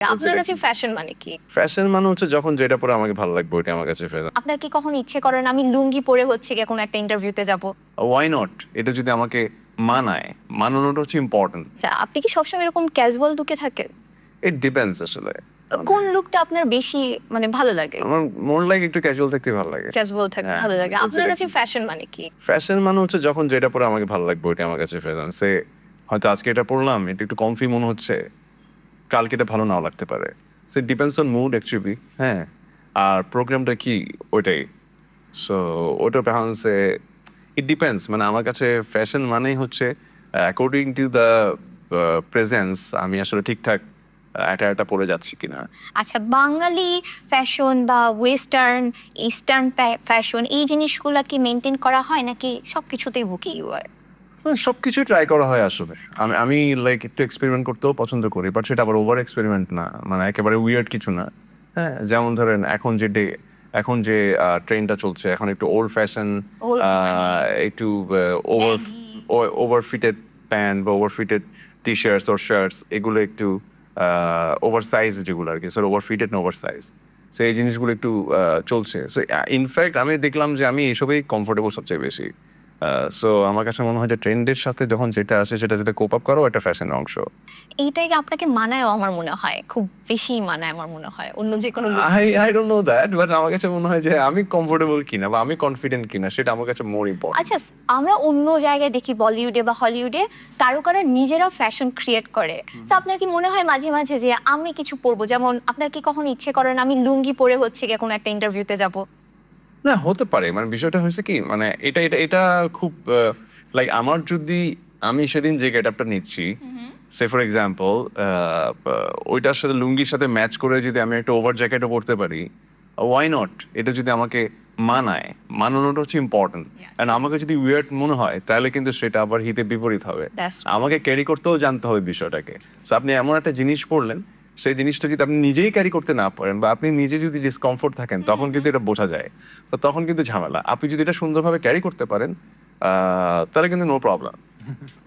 আপনার কাছে ফ্যাশন মানে কি? ফ্যাশন মানে হচ্ছে যখন যেটা পরে আমাকে ভালো লাগবে ওইটা আমার কাছে ফ্যাশন আপনার কি কখনো ইচ্ছে করেন আমি লুঙ্গি পরে হচ্ছে গিয়ে কোনো একটা ইন্টারভিউতে যাব? ওয়াই নট এটা যদি আমাকে মানায় মানানোটা হচ্ছে ইম্পর্টেন্ট আপনি কি সবসময় এরকম ক্যাজুয়াল লুকে থাকেন? ইট ডিপেন্ডস আসলে। কোন লুকটা আপনার বেশি মানে ভালো লাগে? আমার মন লাগে একটু ক্যাজুয়াল থাকতে ভালো লাগে। ক্যাজুয়াল থাকে হ্যাঁ, ভালো লাগে। আপনার কাছে ফ্যাশন মানে কি? ফ্যাশন মানে হচ্ছে যখন যেটা পরে আমাকে ভালো লাগবে ওইটা আমার কাছে ফ্যাশন সে হয়তো আজকে এটা পরলাম এটা একটু কমফি মনে হচ্ছে। কালকে এটা ভালো নাও লাগতে পারে। সে ডিপেন্ডস অন মুড অ্যাকচুয়ালি হ্যাঁ। আর প্রোগ্রামটা কি, ওইটাই। সো ওটা সে ইট ডিপেন্ডস মানে আমার কাছে ফ্যাশন মানেই হচ্ছে অ্যাকর্ডিং টু দ্য প্রেজেন্স আমি আসলে ঠিকঠাক একটা পরে যাচ্ছি কিনা। আচ্ছা বাঙালি ফ্যাশন বা ওয়েস্টার্ন ইস্টার্ন ফ্যাশন এই জিনিসগুলো কি মেনটেন করা হয় নাকি সব কিছুতেই বুকি ইউ আর সব কিছু ট্রাই করা হয় আসলে। আমি আমি লাইক একটু এক্সপেরিমেন্ট করতেও পছন্দ করি বাট সেটা আবার ওভার এক্সপেরিমেন্ট না। মানে একেবারে উইয়ার্ড কিছু না। হ্যাঁ যেমন ধরেন এখন যে ডে এখন যে ট্রেনটা চলছে এখন একটু ওল্ড ফ্যাশন একটু ওভার ওভার ফিটেড প্যান্ট বা over fitted T shirts or shirts এগুলো একটু ওভার সাইজ যেগুলো আর কি স্যার ওভার ফিটেড না ওভার সাইজ সো এই জিনিসগুলো একটু চলছে। সো ইনফ্যাক্ট আমি দেখলাম যে আমি এসবেই কমফোর্টেবল সবচেয়ে বেশি। সো আমার কাছে মনে হয় যে ট্রেন্ডের সাথে যখন যেটা আসে সেটা যেটা কোপ আপ করো এটা ফ্যাশনের অংশ। এইটাই আপনাকে মানায় আমার মনে হয়? খুব বেশি মানায় আমার মনে হয়। অন্য যে কোনো I I don't know that but আমার কাছে মনে হয় যে আমি কমফোর্টেবল কিনা বা আমি কনফিডেন্ট কিনা সেটা আমার কাছে মোর ইম্পর্টেন্ট আচ্ছা আমরা অন্য জায়গায় দেখি বলিউডে বা হলিউডে তারকারা নিজেরা ফ্যাশন ক্রিয়েট করে। তো আপনার কি মনে হয় মাঝে মাঝে যে আমি কিছু পরবো? যেমন আপনার কি কখনো ইচ্ছে করেন আমি লুঙ্গি পরে হচ্ছে গিয়ে কোনো একটা ইন্টারভিউতে যাব? না হতে পারে। মানে বিষয়টা হয়েছে কি মানে এটা এটা এটা খুব লাইক আমার যদি আমি সেদিন যে গেট আপটা নিচ্ছি সে ফর এক্সাম্পল ওইটার সাথে লুঙ্গির সাথে ম্যাচ করে যদি আমি একটা ওভার জ্যাকেটও পরতে পারি ওয়াই নট এটা যদি আমাকে মানায় মানানোটা হচ্ছে ইম্পর্টেন্ট অ্যান্ড আমাকে যদি উইয়ার্ড মনে হয় তাহলে কিন্তু সেটা আবার হিতে বিপরীত হবে। আমাকে ক্যারি করতেও জানতে হবে বিষয়টাকে। আপনি এমন একটা জিনিস পড়লেন সেই জিনিসটা যদি আপনি নিজেই ক্যারি করতে না পারেন বা আপনি নিজে যদি ডিসকমফোর্ট থাকেন তখন কিন্তু এটা বোঝা যায়। তো তখন কিন্তু ঝামেলা। আপনি যদি এটা সুন্দরভাবে ক্যারি করতে পারেন তাহলে কিন্তু নো প্রবলেম